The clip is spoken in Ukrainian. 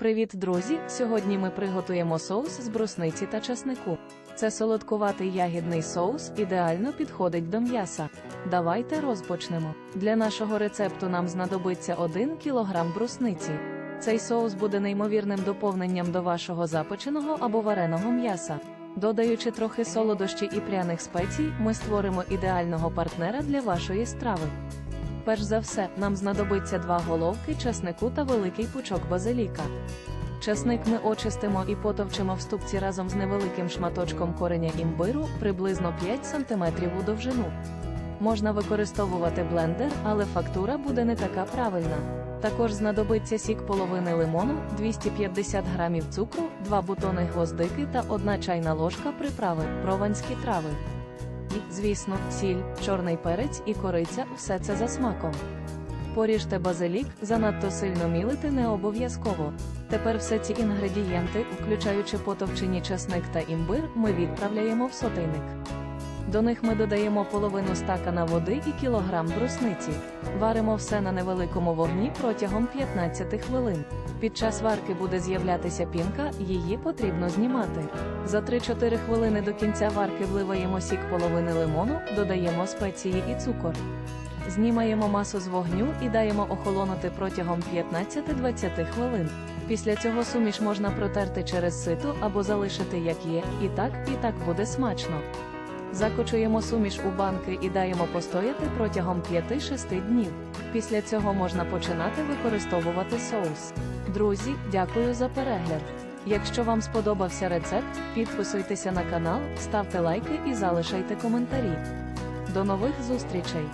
Привіт, друзі! Сьогодні ми приготуємо соус з брусниці та часнику. Це солодкуватий ягідний соус ідеально підходить до м'яса. Давайте розпочнемо. Для нашого рецепту нам знадобиться 1 кг брусниці. Цей соус буде неймовірним доповненням до вашого запеченого або вареного м'яса. Додаючи трохи солодощі і пряних спецій, ми створимо ідеального партнера для вашої страви. Перш за все, нам знадобиться два головки часнику та великий пучок базиліка. Часник ми очистимо і потовчимо в ступці разом з невеликим шматочком кореня імбиру приблизно 5 см у довжину. Можна використовувати блендер, але фактура буде не така правильна. Також знадобиться сік половини лимону, 250 г цукру, 2 бутони гвоздики та 1 чайна ложка приправи, прованські трави. І, звісно, сіль, чорний перець і кориця все це за смаком. Поріжте базилік, занадто сильно мілити не обов'язково. Тепер все ці інгредієнти, включаючи потовчені часник та імбир, ми відправляємо в сотейник. До них ми додаємо половину стакана води і кілограм брусниці. Варимо все на невеликому вогні протягом 15 хвилин. Під час варки буде з'являтися пінка, її потрібно знімати. За 3-4 хвилини до кінця варки вливаємо сік половини лимону, додаємо спеції і цукор. Знімаємо масу з вогню і даємо охолонути протягом 15-20 хвилин. Після цього суміш можна протерти через сито або залишити як є, і так, і так буде смачно. Закочуємо суміш у банки і даємо постояти протягом 5-6 днів. Після цього можна починати використовувати соус. Друзі, дякую за перегляд. Якщо вам сподобався рецепт, підписуйтеся на канал, ставте лайки і залишайте коментарі. До нових зустрічей!